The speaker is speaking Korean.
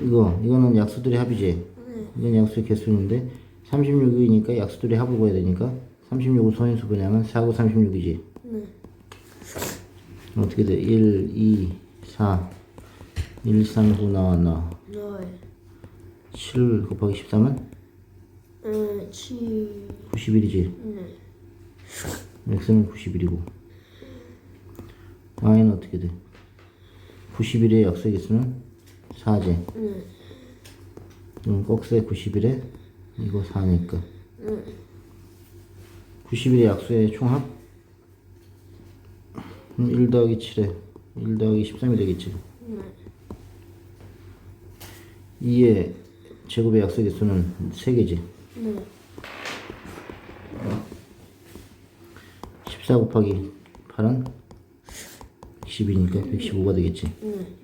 이거 이거는 약수들의 합이지 이건 약수의 개수인데 36이니까 약수들의 합을 구해야 되니까 36을 소인수 분양은 4고 36이지 네. 어떻게 돼? 1, 2, 4 1, 3, 9 나왔나 네. 7 곱하기 13은 네. 7. 91이지 네. x는 91이고 y는 어떻게 돼? 91의 약수의 개수는 4제 네. 음, 꼭세 91에 이거 4니까 네. 91의 약수의 총합 음, 1 더하기 7에 1 더하기 13이 되겠지 네. 2의 제곱의 약수의 개수는 3개지 네. 14 곱하기 8은 110이니까 115가 되겠지 네.